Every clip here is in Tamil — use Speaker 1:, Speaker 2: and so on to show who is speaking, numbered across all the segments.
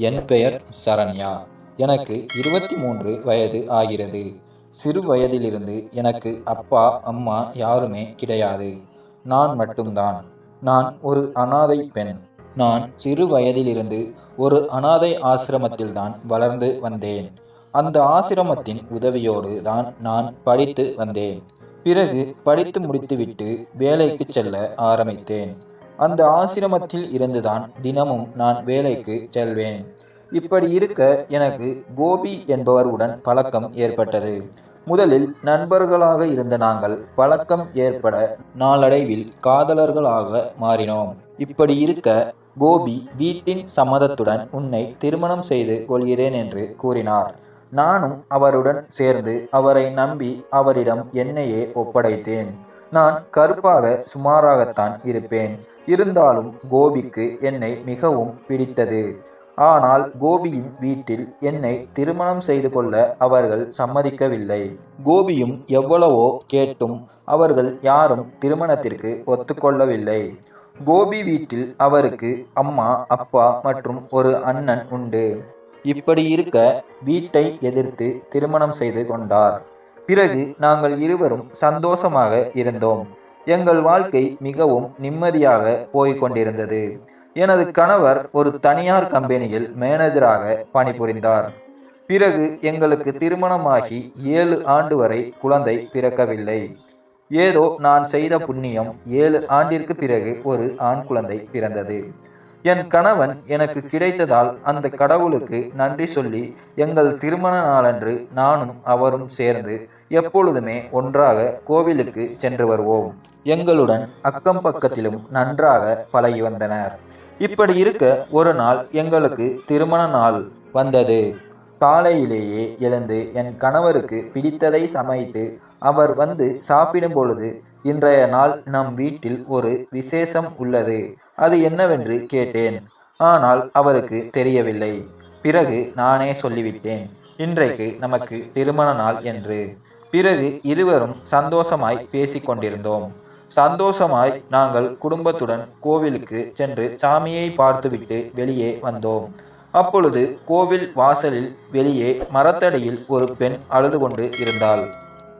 Speaker 1: என் பெயர் சரண்யா. எனக்கு இருபத்தி மூன்று வயது ஆகிறது. சிறு வயதிலிருந்து எனக்கு அப்பா அம்மா யாருமே கிடையாது. நான் மட்டும்தான். நான் ஒரு அனாதை பெண். நான் சிறு வயதிலிருந்து ஒரு அனாதை ஆசிரமத்தில்தான் வளர்ந்து வந்தேன். அந்த ஆசிரமத்தின் உதவியோடு தான் நான் படித்து வந்தேன். பிறகு படித்து முடித்துவிட்டு வேலைக்கு செல்ல ஆரம்பித்தேன். அந்த ஆசிரமத்தில் இருந்துதான் தினமும் நான் வேலைக்கு செல்வேன். இப்படி இருக்க எனக்கு கோபி என்பவருடன் பழக்கம் ஏற்பட்டது. முதலில் நண்பர்களாக இருந்த நாங்கள் பழக்கம் ஏற்பட நாளடைவில் காதலர்களாக மாறினோம். இப்படி இருக்க கோபி வீட்டின் சம்மதத்துடன் உன்னை திருமணம் செய்து கொள்கிறேன் என்று கூறினார். நானும் அவருடன் சேர்ந்து அவரை நம்பி அவரிடம் என்னையே ஒப்படைத்தேன். நான் கருப்பாக சுமாராகத்தான் இருப்பேன். இருந்தாலும் கோபிக்கு என்னை மிகவும் பிடித்தது. ஆனால் கோபியின் வீட்டில் என்னை திருமணம் செய்து கொள்ள அவர்கள் சம்மதிக்கவில்லை. கோபியும் எவ்வளவோ கேட்டும் அவர்கள் யாரும் திருமணத்திற்கு ஒத்துக்கொள்ளவில்லை. கோபி வீட்டில் அவருக்கு அம்மா அப்பா மற்றும் ஒரு அண்ணன் உண்டு. இப்படி இருக்க வீட்டை எதிர்த்து திருமணம் செய்து கொண்டார். பிறகு நாங்கள் இருவரும் சந்தோஷமாக இருந்தோம். எங்கள் வாழ்க்கை மிகவும் நிம்மதியாக போய்கொண்டிருந்தது எனது கணவர் ஒரு தனியார் கம்பெனியில் மேனேஜராக பணிபுரிந்தார். பிறகு எங்களுக்கு திருமணமாகி ஏழு ஆண்டு வரை குழந்தை பிறக்கவில்லை. ஏதோ நான் செய்த புண்ணியம் ஏழு ஆண்டிற்கு பிறகு ஒரு ஆண் குழந்தை பிறந்தது. என் கணவன் எனக்கு கிடைத்ததால் அந்த கடவுளுக்கு நன்றி சொல்லி எங்கள் திருமண நாளன்று நானும் அவரும் சேர்ந்து எப்பொழுதுமே ஒன்றாக கோவிலுக்கு சென்று வருவோம். எங்களுடன் அக்கம் பக்கத்திலும் நன்றாக பழகி வந்தனர். இப்படி இருக்க ஒரு நாள் எங்களுக்கு திருமண நாள் வந்தது. காலையிலேயே எழுந்து என் கணவருக்கு பிடித்ததை சமைத்து அவர் வந்து சாப்பிடும் பொழுது இன்றைய நாள் நம் வீட்டில் ஒரு விசேஷம் உள்ளது. அது என்னவென்று கேட்டேன். ஆனால் அவருக்கு தெரியவில்லை. பிறகு நானே சொல்லிவிட்டேன். இன்றைக்கு நமக்கு திருமண நாள் என்று. பிறகு இருவரும் சந்தோஷமாய் பேசிக்கொண்டிருந்தோம் சந்தோஷமாய் நாங்கள் குடும்பத்துடன் கோவிலுக்கு சென்று சாமியை பார்த்துவிட்டு வெளியே வந்தோம். அப்பொழுது கோவில் வாசலில் வெளியே மரத்தடியில் ஒரு பெண் அழுது கொண்டு இருந்தாள்.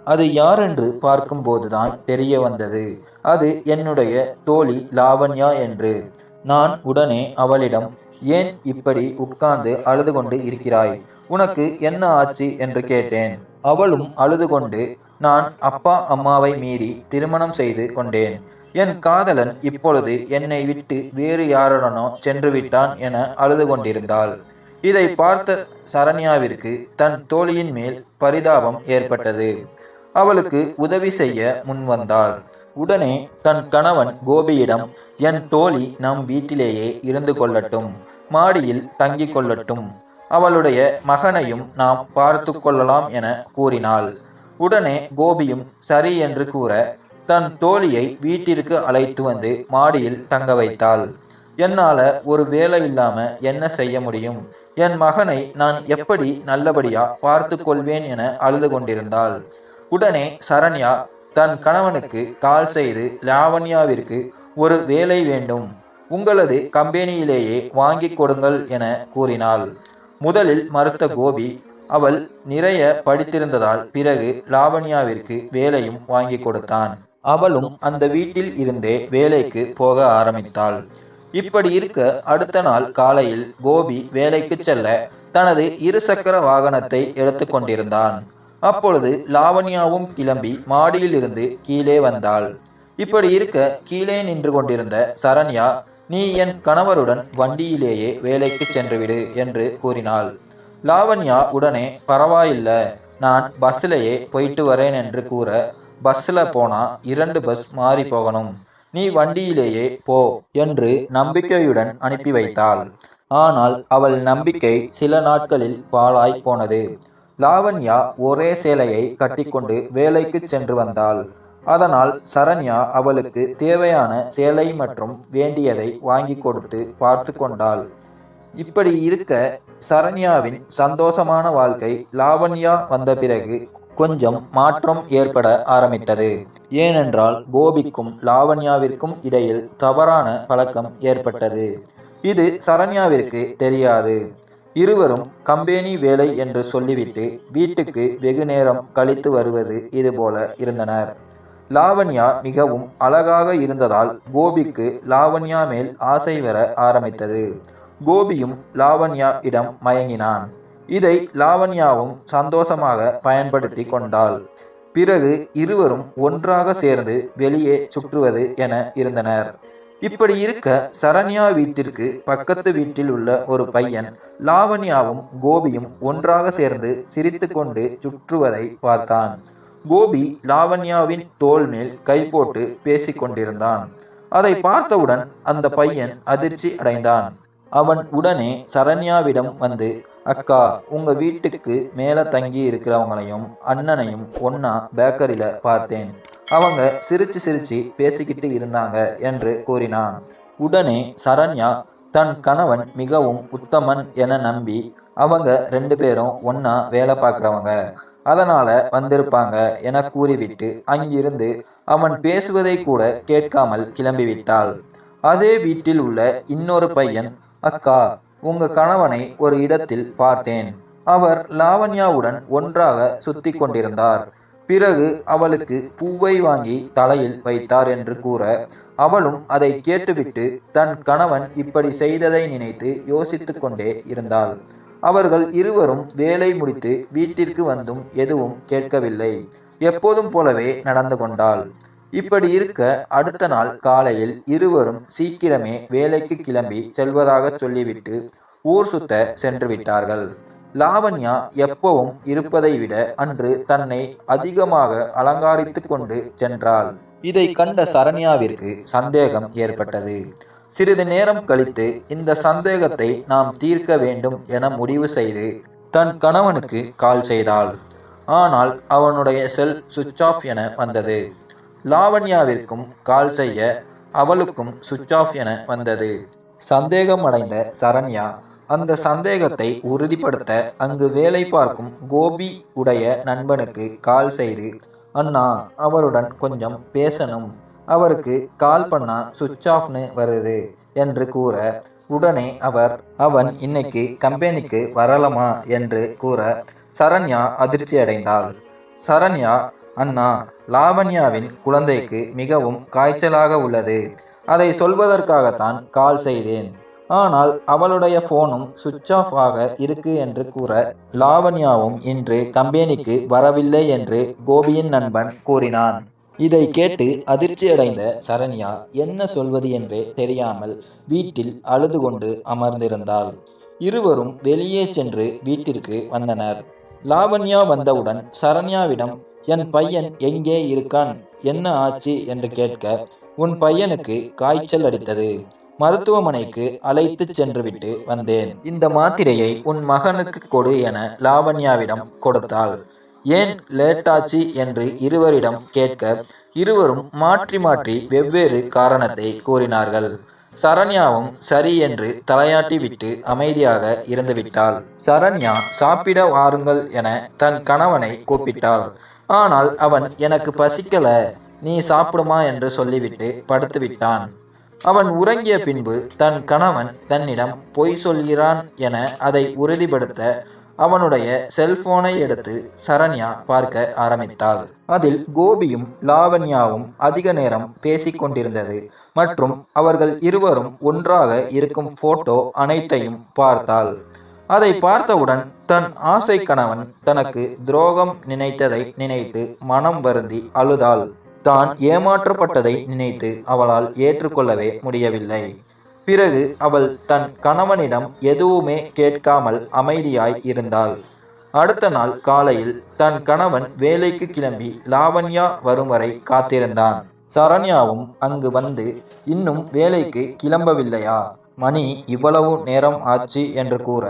Speaker 1: அது யாரென்று பார்க்கும்போதுதான் தெரிய வந்தது. அது என்னுடைய தோழி லாவண்யா என்று. நான் உடனே அவளிடம் ஏன் இப்படி உட்கார்ந்து அழுது கொண்டு இருக்கிறாய்? உனக்கு என்ன ஆச்சு? என்று கேட்டேன். அவளும் அழுது கொண்டு நான் அப்பா அம்மாவை மீறி திருமணம் செய்து கொண்டேன். என் காதலன் இப்பொழுது என்னை விட்டு வேறு யாருடனோ சென்று விட்டான் என அழுது கொண்டிருந்தாள். இதை பார்த்த சரண்யாவிற்கு தன் தோழியின் மேல் பரிதாபம் ஏற்பட்டது. அவளுக்கு உதவி செய்ய முன்வந்தாள். உடனே தன் கணவன் கோபியிடம் என் தோழி நம் வீட்டிலேயே இருந்து கொள்ளட்டும் மாடியில் தங்கிக் கொள்ளட்டும். அவளுடைய மகனையும் நாம் பார்த்து கொள்ளலாம் என கூறினாள். உடனே கோபியும் சரி என்று கூற தன் தோழியை வீட்டிற்கு அழைத்து வந்து மாடியில் தங்க வைத்தாள். என்னால் ஒரு வேலை இல்லாம என்ன செய்ய முடியும்? என் மகனை நான் எப்படி நல்லபடியா பார்த்து கொள்வேன் என அழுது கொண்டிருந்தாள். உடனே சரண்யா தன் கணவனுக்கு கால் செய்து லாவண்யாவிற்கு ஒரு வேலை வேண்டும். உங்களது கம்பெனியிலேயே வாங்கி கொடுங்கள் என கூறினாள். முதலில் மறுத்த கோபி அவள் நிறைய படித்திருந்ததால் பிறகு லாவண்யாவிற்கு வேலையும் வாங்கி கொடுத்தான். அவளும் அந்த வீட்டில் இருந்தே வேலைக்கு போக ஆரம்பித்தாள். இப்படி இருக்க அடுத்த நாள் காலையில் கோபி வேலைக்கு செல்ல தனது இருசக்கர வாகனத்தை எடுத்துக்கொண்டிருந்தான் அப்பொழுது லாவண்யாவும் கிளம்பி மாடியில் இருந்து கீழே வந்தாள். இப்படி இருக்க கீழே நின்று கொண்டிருந்த சரண்யா நீ என் கணவருடன் வண்டியிலேயே வேலைக்கு சென்றுவிடு என்று கூறினாள். லாவண்யா உடனே பரவாயில்ல நான் பஸ்ஸிலேயே போயிட்டு வரேன் என்று கூற பஸ்ஸில் போனா இரண்டு பஸ் மாறி போகணும். நீ வண்டியிலேயே போ என்று நம்பிக்கையுடன் அனுப்பி வைத்தாள். ஆனால் அவள் நம்பிக்கை சில நாட்களில் பாழாய் போனது. லாவண்யா ஒரே சேலையை கட்டிக்கொண்டு வேலைக்கு சென்று வந்தாள். அதனால் சரண்யா அவளுக்கு தேவையான சேலை மற்றும் வேண்டியதை வாங்கி கொடுத்து பார்த்து கொண்டாள். இப்படி இருக்க சரண்யாவின் சந்தோஷமான வாழ்க்கை லாவண்யா வந்த பிறகு கொஞ்சம் மாற்றம் ஏற்பட ஆரம்பித்தது. ஏனென்றால் கோபிக்கும் லாவண்யாவிற்கும் இடையில் தவறான பழக்கம் ஏற்பட்டது. இது சரண்யாவிற்கு தெரியாது. இருவரும் கம்பெனி வேலை என்று சொல்லிவிட்டு வீட்டுக்கு வெகு நேரம் கழித்து வருவது இதுபோல இருந்தனர். லாவண்யா மிகவும் அழகாக இருந்ததால் கோபிக்கு லாவண்யா மேல் ஆசை வர ஆரம்பித்தது. கோபியும் லாவண்யா இடம் மயங்கினான். இதை லாவண்யாவும் சந்தோஷமாக பயன்படுத்தி கொண்டாள். பிறகு இருவரும் ஒன்றாக சேர்ந்து வெளியே சுற்றுவது என இருந்தனர். இப்படி இருக்க சரண்யா வீட்டிற்கு பக்கத்து வீட்டில் உள்ள ஒரு பையன் லாவண்யாவும் கோபியும் ஒன்றாக சேர்ந்து சிரித்து கொண்டு சுற்றுவதை பார்த்தான். கோபி லாவண்யாவின் தோல் மேல் கை போட்டு பேசிக் கொண்டிருந்தான். அதை பார்த்தவுடன் அந்த பையன் அதிர்ச்சி அடைந்தான். அவன் உடனே சரண்யாவிடம் வந்து அக்கா உங்க வீட்டுக்கு மேல தங்கி இருக்கிறவங்களையும் அண்ணனையும் ஒன்னா பேக்கரியில பார்த்தேன். அவங்க சிரிச்சு சிரிச்சு பேசிக்கிட்டு இருந்தாங்க என்று கூறினான். உடனே சரண்யா தன் கணவன் மிகவும் உத்தமன் என நம்பி அவங்க ரெண்டு பேரும் ஒன்னா வேலை பார்க்குறவங்க. அதனால வந்திருப்பாங்க என கூறிவிட்டு அங்கிருந்து அவன் பேசுவதை கூட கேட்காமல் கிளம்பிவிட்டாள். அதே வீட்டில் உள்ள இன்னொரு பையன் அக்கா உங்க கணவனை ஒரு இடத்தில் பார்த்தேன். அவர் லாவண்யாவுடன் ஒன்றாக சுத்தி கொண்டிருந்தார். பிறகு அவளுக்கு பூவை வாங்கி தலையில் வைத்தார் என்று கூற அவளும் அதை கேட்டுவிட்டு தன் கணவன் இப்படி செய்ததை நினைத்து யோசித்து கொண்டே இருந்தாள். அவர்கள் இருவரும் வேலை முடித்து வீட்டிற்கு வந்தும் எதுவும் கேட்கவில்லை. எப்போதும் போலவே நடந்து கொண்டாள். இப்படி இருக்க அடுத்த நாள் காலையில் இருவரும் சீக்கிரமே வேலைக்கு கிளம்பி செல்வதாக சொல்லிவிட்டு ஊர் சுத்த சென்று விட்டார்கள். லாவண்யா எப்பவும் இருப்பதை விட அன்று தன்னை அதிகமாக அலங்காரித்து கொண்டு சென்றாள். இதை கண்ட சரண்யாவிற்கு சந்தேகம் ஏற்பட்டது. சிறிது நேரம் கழித்து இந்த சந்தேகத்தை நாம் தீர்க்க வேண்டும் என முடிவு செய்து தன் கணவனுக்கு கால் செய்தாள். ஆனால் அவனுடைய செல் சுவிட்ச் ஆஃப் என வந்தது. லாவண்யாவிற்கும் கால் செய்ய அவளுக்கும் சுவிட்ச் ஆஃப் என வந்தது. சந்தேகம் அடைந்த சரண்யா அந்த சந்தேகத்தை உறுதிப்படுத்த அங்கு வேலை பார்க்கும் கோபி உடைய நண்பனுக்கு கால் செய்து அண்ணா அவருடன் கொஞ்சம் பேசணும். அவருக்கு கால் பண்ணா சுவிட்ச் ஆஃப்னு வருது என்று கூற உடனே அவர் அவன் இன்னைக்கு கம்பெனிக்கு வரலாமா? என்று கூற சரண்யா அதிர்ச்சி அடைந்தாள். சரண்யா அண்ணா லாவண்யாவின் குழந்தைக்கு மிகவும் காய்ச்சலாக உள்ளது. அதை சொல்வதற்காகத்தான் கால் செய்தேன். ஆனால் அவளுடைய போனும் சுவிட்ச் ஆஃப் ஆக இருக்கு என்று கூற லாவண்யாவும் இன்று கம்பெனிக்கு வரவில்லை என்று கோபியின் நண்பன் கூறினான். இதை கேட்டு அதிர்ச்சியடைந்த சரண்யா என்ன சொல்வது என்றே தெரியாமல் வீட்டில் அழுது கொண்டு அமர்ந்திருந்தாள். இருவரும் வெளியே சென்று வீட்டிற்கு வந்தனர். லாவண்யா வந்தவுடன் சரண்யாவிடம் என் பையன் எங்கே இருக்கான்? என்ன ஆச்சு? என்று கேட்க உன் பையனுக்கு காய்ச்சல் அடித்தது. மருத்துவமனைக்கு அழைத்து சென்றுவிட்டு வந்தேன். இந்த மாத்திரையை உன் மகனுக்கு கொடு என லாவண்யாவிடம் கொடுத்தாள். ஏன் லேட்டாச்சு என்று இருவரிடம் கேட்க இருவரும் மாற்றி மாற்றி வெவ்வேறு காரணத்தை கூறினார்கள். சரண்யாவும் சரி என்று தலையாட்டி விட்டு அமைதியாக இருந்துவிட்டாள் சரண்யா சாப்பிட வாருங்கள் என தன் கணவனை கூப்பிட்டாள். ஆனால் அவன் எனக்கு பசிக்கல. நீ சாப்பிடுமா என்று சொல்லிவிட்டு படுத்து விட்டான் அவன் உறங்கிய பின்பு தன் கணவன் தன்னிடம் பொய் சொல்கிறான் என அதை உறுதிப்படுத்த அவனுடைய செல்போனை எடுத்து சரண்யா பார்க்க ஆரம்பித்தாள். அதில் கோபியும் லாவண்யாவும் அதிக நேரம் பேசிக்கொண்டிருந்தது மற்றும் அவர்கள் இருவரும் ஒன்றாக இருக்கும் போட்டோ அனைத்தையும் பார்த்தாள். அதை பார்த்தவுடன் தன் ஆசை கணவன் தனக்கு துரோகம் நினைத்ததை நினைத்து மனம் வருந்தி அழுதாள். தான் ஏமாற்றப்பட்டதை நினைத்து அவளால் ஏற்றுக்கொள்ளவே முடியவில்லை. பிறகு அவள் தன் கணவனிடம் எதுவுமே கேட்காமல் அமைதியாய் இருந்தாள். அடுத்த நாள் காலையில் தன் கணவன் வேலைக்கு கிளம்பி லாவண்யா வரும் வரை காத்திருந்தான். சரண்யாவும் அங்கு வந்து இன்னும் வேலைக்கு கிளம்பவில்லையா? மணி இவ்வளவு நேரம் ஆச்சு என்று கூற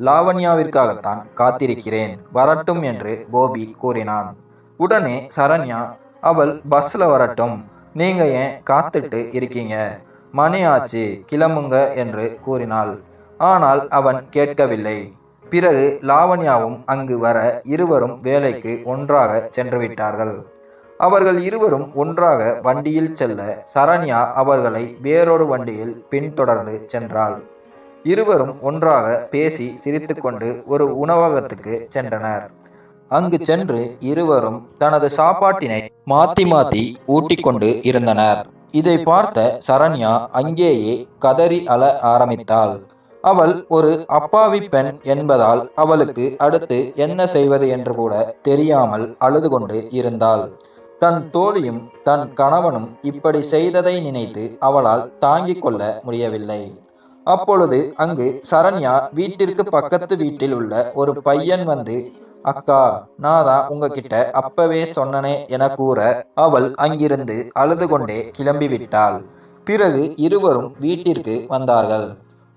Speaker 1: லாவண்யாவிற்காகத்தான் காத்திருக்கிறேன் வரட்டும் என்று கோபி கூறினான். உடனே சரண்யா அவள் பஸ்ஸில் வரட்டும். நீங்கள் ஏன் காத்துட்டு இருக்கீங்க? மணி ஆச்சு கிளம்புங்க என்று கூறினாள். ஆனால் அவன் கேட்கவில்லை. பிறகு லாவண்யாவும் அங்கு வர இருவரும் வேலைக்கு ஒன்றாக சென்று விட்டார்கள். அவர்கள் இருவரும் ஒன்றாக வண்டியில் செல்ல சரண்யா அவர்களை வேறொரு வண்டியில் பின்தொடர்ந்து சென்றாள். இருவரும் ஒன்றாக பேசி சிரித்துக்கொண்டு ஒரு உணவகத்துக்கு சென்றனர். அங்கு சென்று இருவரும் தனது சாப்பாட்டினை மாத்தி மாத்தி ஊட்டிக்கொண்டு இருந்தனர். இதை பார்த்த சரண்யா அங்கேயே கதறி அழ ஆரம்பித்தாள். அவள் ஒரு அப்பாவி பெண் என்பதால் அவளுக்கு அடுத்து என்ன செய்வது என்று கூட தெரியாமல் அழுது கொண்டு இருந்தாள். தன் தோழியும் தன் கணவனும் இப்படி செய்ததை நினைத்து அவளால் தாங்கிக் கொள்ள முடியவில்லை. அப்பொழுது அங்கு சரண்யா வீட்டிற்கு பக்கத்து வீட்டில் உள்ள ஒரு பையன் வந்து அக்கா நான் தான் உங்ககிட்ட அப்பவே சொன்னனே என கூற அவள் அங்கிருந்து அழுது கொண்டே கிளம்பி விட்டாள் பிறகு இருவரும் வீட்டிற்கு வந்தார்கள்.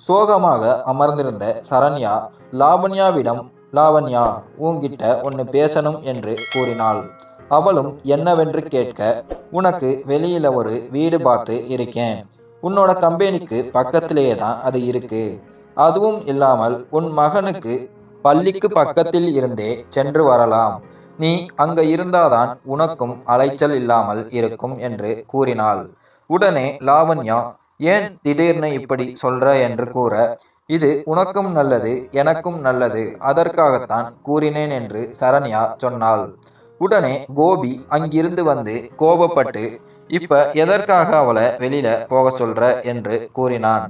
Speaker 1: சோகமாக அமர்ந்திருந்த சரண்யா லாவண்யாவிடம் லாவண்யா உன்கிட்ட ஒன்று பேசணும் என்று கூறினாள். அவளும் என்னவென்று கேட்க உனக்கு வெளியில ஒரு வீடு பார்த்து இருக்கேன். உன்னோட கம்பெனிக்கு பக்கத்திலேயே தான் அது இருக்கு. அதுவும் இல்லாமல் உன் மகனுக்கு பள்ளிக்கு பக்கத்தில் இருந்தே சென்று வரலாம். நீ அங்க இருந்தாதான் உனக்கும் அலைச்சல் இல்லாமல் இருக்கும் என்று கூறினாள். உடனே லாவண்யா ஏன் திடீர்னு இப்படி சொல்ற? என்று கூற இது உனக்கும் நல்லது எனக்கும் நல்லது அதற்காகத்தான் கூறினேன் என்று சரண்யா சொன்னாள். உடனே கோபி அங்கிருந்து வந்து கோபப்பட்டு இப்ப எதற்காக அவளை வெளியில போக சொல்ற? என்று கூறினான்.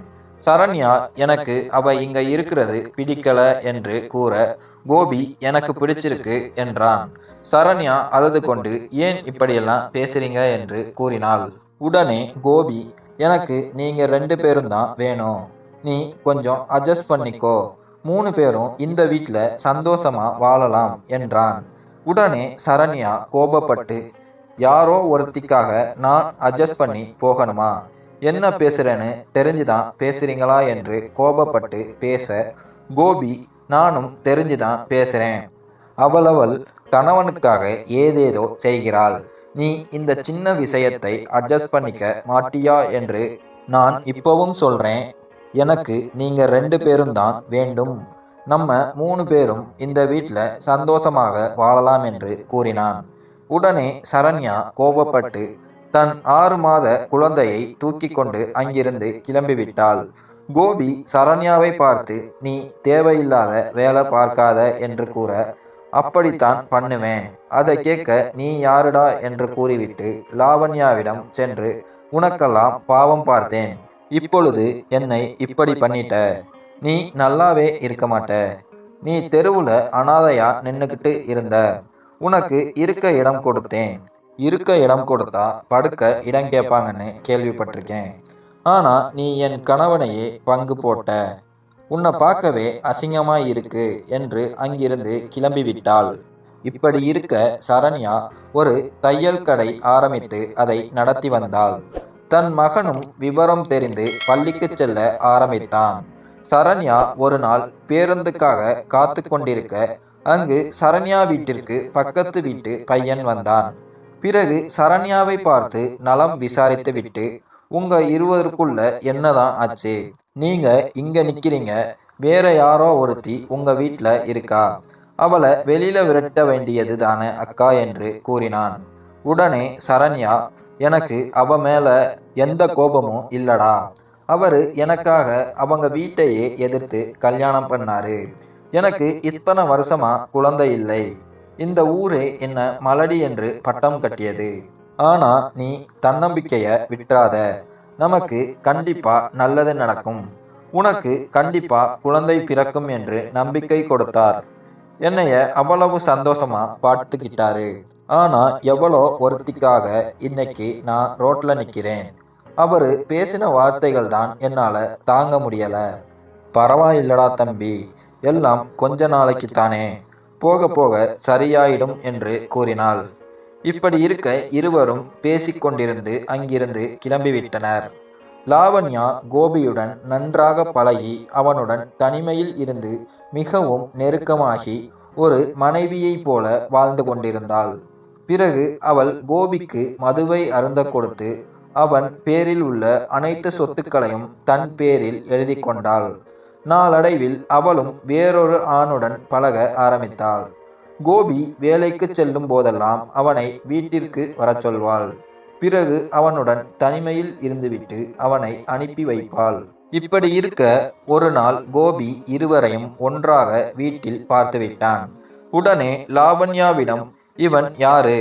Speaker 1: சரண்யா எனக்கு அவ இங்க இருக்கிறது பிடிக்கல என்று கூற கோபி எனக்கு பிடிச்சிருக்கு என்றான். சரண்யா அழுது கொண்டு ஏன் இப்படியெல்லாம் பேசுறீங்க? என்று கூறினாள். உடனே கோபி எனக்கு நீங்க ரெண்டு பேரும் தான் வேணும். நீ கொஞ்சம் அட்ஜஸ்ட் பண்ணிக்கோ. மூணு பேரும் இந்த வீட்டில் சந்தோஷமா வாழலாம் என்றான். உடனே சரண்யா கோபப்பட்டு யாரோ ஒருத்திக்காக நான் அட்ஜஸ்ட் பண்ணி போகணுமா? என்ன பேசுறேன்னு தெரிஞ்சுதான் பேசுறீங்களா என்று கோபப்பட்டு பேச கோபி நானும் தெரிஞ்சுதான் பேசுறேன். அவளவள் கணவனுக்காக ஏதேதோ செய்கிறாள். நீ இந்த சின்ன விஷயத்தை அட்ஜஸ்ட் பண்ணிக்க மாட்டியா என்று நான் இப்பவும் சொல்றேன். எனக்கு நீங்க ரெண்டு பேரும் தான் வேண்டும். நம்ம மூணு பேரும் இந்த வீட்டில் சந்தோஷமாக வாழலாம் என்று கூறினான். உடனே சரண்யா கோபப்பட்டு தன் ஆறு மாத குழந்தையை தூக்கி கொண்டு அங்கிருந்து கிளம்பிவிட்டாள். கோபி சரண்யாவை பார்த்து நீ தேவையில்லாத வேலை பார்க்காத என்று கூற அப்படித்தான் பண்ணுவேன். அதை கேட்க நீ யாருடா? என்று கூறிவிட்டு லாவண்யாவிடம் சென்று உனக்கெல்லாம் பாவம் பார்த்தேன். இப்பொழுது என்னை இப்படி பண்ணிட்ட. நீ நல்லாவே இருக்க மாட்ட. நீ தெருவுல அனாதையா நின்னுக்கிட்டு இருந்த. உனக்கு இருக்க இடம் கொடுத்தேன். இருக்க இடம் கொடுத்தா படுக்க இடம் கேட்பாங்கன்னு கேள்விப்பட்டிருக்கேன். ஆனா நீ என் கணவனையே பங்கு போட்ட. உன்னை பார்க்கவே அசிங்கமாக இருக்கு என்று அங்கிருந்து கிளம்பி விட்டாள் இப்படி இருக்க சரண்யா ஒரு தையல் கடை ஆரம்பித்து அதை நடத்தி வந்தாள். தன் மகனும் விவரம் தெரிந்து பள்ளிக்கு செல்ல ஆரம்பித்தான். சரண்யா ஒரு நாள் பேருந்துக்காக காத்து கொண்டிருக்க அங்கு சரண்யா வீட்டிற்கு பக்கத்து வீட்டு பையன் வந்தான். பிறகு சரண்யாவை பார்த்து நலம் விசாரித்து விட்டு உங்க இருவருக்குள்ள என்னதான் ஆச்சு? நீங்க இங்க நிக்கிறீங்க. வேற யாரோ ஒருத்தி உங்க வீட்டில் இருக்கா? அவளை வெளியில விரட்ட வேண்டியது தானே அக்கா? என்று கூறினான். உடனே சரண்யா எனக்கு அவ மேல எந்த கோபமும் இல்லடா. அவரு எனக்காக அவங்க வீட்டையே எதிர்த்து கல்யாணம் பண்ணாரு. எனக்கு இத்தனை வருஷமா குழந்தை இல்லை. இந்த ஊரே என்ன மலடி என்று பட்டம் கட்டியது. ஆனா நீ தன்னம்பிக்கைய விட்டுறாத. நமக்கு கண்டிப்பா நல்லது நடக்கும். உனக்கு கண்டிப்பா குழந்தை பிறக்கும் என்று நம்பிக்கை கொடுத்தார். என்னைய அவ்வளவு சந்தோஷமா பார்த்துக்கிட்டாரு. ஆனா எவ்வளோ ஒருத்திக்காக இன்னைக்கு நான் ரோட்ல நிக்கிறேன். அவரு பேசின வார்த்தைகள் தான் என்னால தாங்க முடியல. பரவாயில்லடா தம்பி. எல்லாம் கொஞ்ச நாளைக்கு தானே போக போக சரியாயிடும் என்று கூறினாள். இப்படி இருக்க இருவரும் பேசிக்கொண்டிருந்து அங்கிருந்து கிளம்பிவிட்டனர். லாவண்யா கோபியுடன் நன்றாக பழகி அவனுடன் தனிமையில் இருந்து மிகவும் நெருக்கமாகி ஒரு மனைவியைப் போல வாழ்ந்து கொண்டிருந்தாள். பிறகு அவள் கோபிக்கு மதுவை அருந்த கொடுத்து அவன் பேரில் உள்ள அனைத்து சொத்துக்களையும் தன் பேரில் எழுதி கொண்டாள். நாளடைவில் அவளும் வேறொரு ஆணுடன் பழக ஆரம்பித்தாள். கோபி வேலைக்கு செல்லும் போதெல்லாம் அவனை வீட்டிற்கு வரச் சொல்வாள். பிறகு அவனுடன் தனிமையில் இருந்துவிட்டு அவனை அனுப்பி வைப்பாள். இப்படி இருக்க ஒரு நாள் கோபி இருவரையும் ஒன்றாக வீட்டில் பார்த்துவிட்டான் உடனே லாவண்யாவிடம் இவன் யாரு?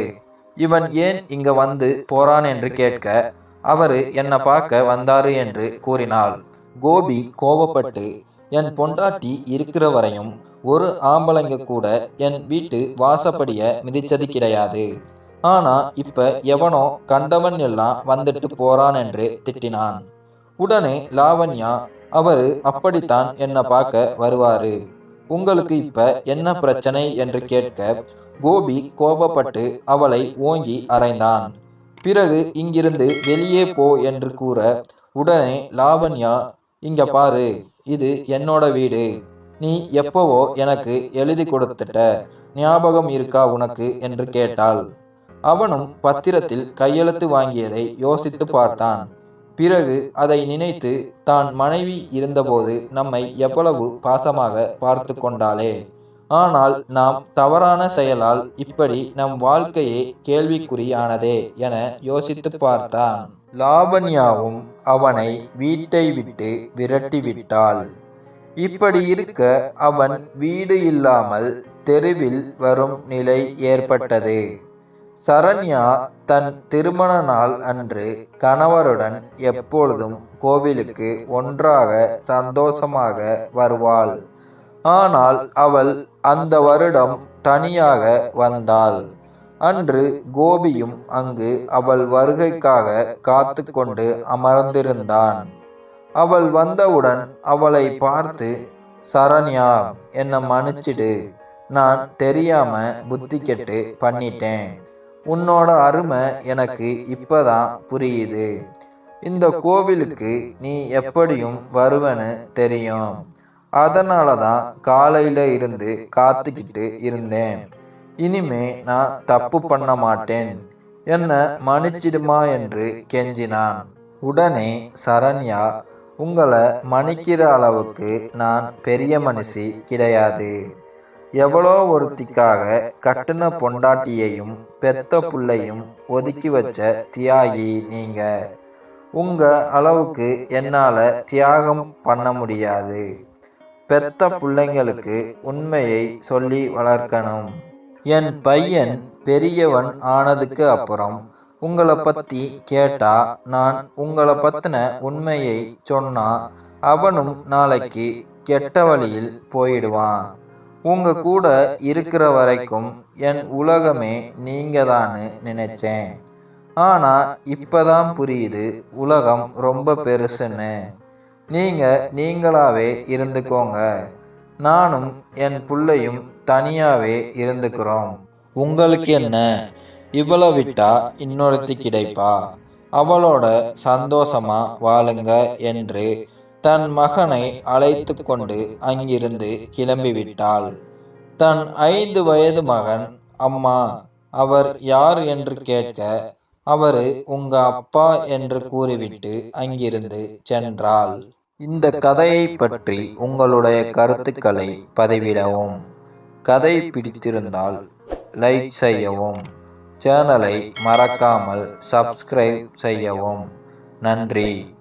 Speaker 1: இவன் ஏன் இங்க வந்து போறான் என்று கேட்க அவரு என்னை பார்க்க வந்தாரு என்று கூறினாள். கோபி கோபப்பட்டு என் பொண்டாட்டி இருக்கிற வரையும் ஒரு ஆம்பளைங்க கூட என் வீட்டு வாசப்படிய மிதிச்சது கிடையாது. ஆனா இப்ப எவனோ கண்டவன் எல்லாம் வந்துட்டு போறான் என்று திட்டினான். உடனே லாவண்யா அவரு அப்படித்தான் என்ன பார்க்க வருவாரு. உங்களுக்கு இப்ப என்ன பிரச்சனை என்று கேட்க கோபி கோபப்பட்டு அவளை ஓங்கி அறைந்தான். பிறகு இங்கிருந்து வெளியே போ என்று கூற உடனே லாவண்யா இங்க பாரு இது என்னோட வீடு. நீ எப்பவோ எனக்கு எழுதி கொடுத்துட்ட ஞாபகம் இருக்கா உனக்கு? என்று கேட்டாள். அவனும் பத்திரத்தில் கையெழுத்து வாங்கியதை யோசித்து பார்த்தான். பிறகு அதை நினைத்து தான் மனைவி இருந்தபோது நம்மை எவ்வளவு பாசமாக பார்த்து கொண்டாளே. ஆனால் நாம் தவறான செயலால் இப்படி நம் வாழ்க்கையே கேள்விக்குறியானதே என யோசித்து பார்த்தான். லாவண்யாவும் அவனை வீட்டை விட்டு விரட்டிவிட்டாள். இப்படி இருக்க அவன் வீடு இல்லாமல் தெருவில் வரும் நிலை ஏற்பட்டது. சரண்யா தன் திருமண நாள் அன்று கணவருடன் எப்பொழுதும் கோவிலுக்கு ஒன்றாக சந்தோஷமாக வருவாள். ஆனால் அவள் அந்த வருடம் தனியாக வந்தாள். அன்று கோபியும் அங்கு அவள் வருகைக்காக காத்து கொண்டு அமர்ந்திருந்தான். அவள் வந்தவுடன் அவளை பார்த்து சரண்யா என்னை மன்னிச்சிடு. நான் தெரியாம புத்தி கெட்டு பண்ணிட்டேன். உன்னோட அருமை எனக்கு இப்பதான் புரியுது. இந்த கோவிலுக்கு நீ எப்படியும் வருவன்னு தெரியும். அதனால தான் காலையில இருந்து காத்துக்கிட்டு இருந்தேன். இனிமே நான் தப்பு பண்ண மாட்டேன். என்ன மன்னிச்சிடுமா என்று கெஞ்சினான். உடனே சரண்யா உங்களை மன்னிக்கிற அளவுக்கு நான் பெரிய மனுஷி கிடையாது. எவ்வளோ ஒருத்திக்காக கட்டின பொண்டாட்டியையும் பெத்த புள்ளையும் ஒதுக்கி வச்ச தியாகி நீங்க. உங்க அளவுக்கு என்னால தியாகம் பண்ண முடியாது. பெத்த பிள்ளைங்களுக்கு உண்மையை சொல்லி வளர்க்கணும். என் பையன் பெரியவன் ஆனதுக்கு அப்புறம் உங்களை பற்றி கேட்டா நான் உங்களை பற்றின உண்மையை சொன்னா அவனும் நாளைக்கு கெட்ட வழியில் போயிடுவான். உங்க கூட இருக்கிற வரைக்கும் என் உலகமே நீங்கள் தான் நினைச்சேன். ஆனா இப்பதான் புரியுது உலகம் ரொம்ப பெருசுன்னு. நீங்க நீங்களாவே இருந்துக்கோங்க. நானும் என் பிள்ளையும் தனியாகவே இருந்துக்கிறோம். உங்களுக்கு என்ன? இவ்வளோ விட்டா இன்னொருத்தி கிடைப்பா? அவளோட சந்தோஷமா வாழுங்க என்று தன் மகனை அழைத்து கொண்டு அங்கிருந்து கிளம்பிவிட்டாள். தன் ஐந்து வயது மகன் அம்மா அவர் யார் என்று கேட்க அவரு உங்க அப்பா என்று கூறிவிட்டு அங்கிருந்து சென்றாள். இந்த கதையை பற்றி உங்களுடைய கருத்துக்களை பதிவிடவும். கதை பிடித்திருந்தால் லைக் செய்யவும் சேனலை மறக்காமல் சப்ஸ்கிரைப் செய்யவும். நன்றி.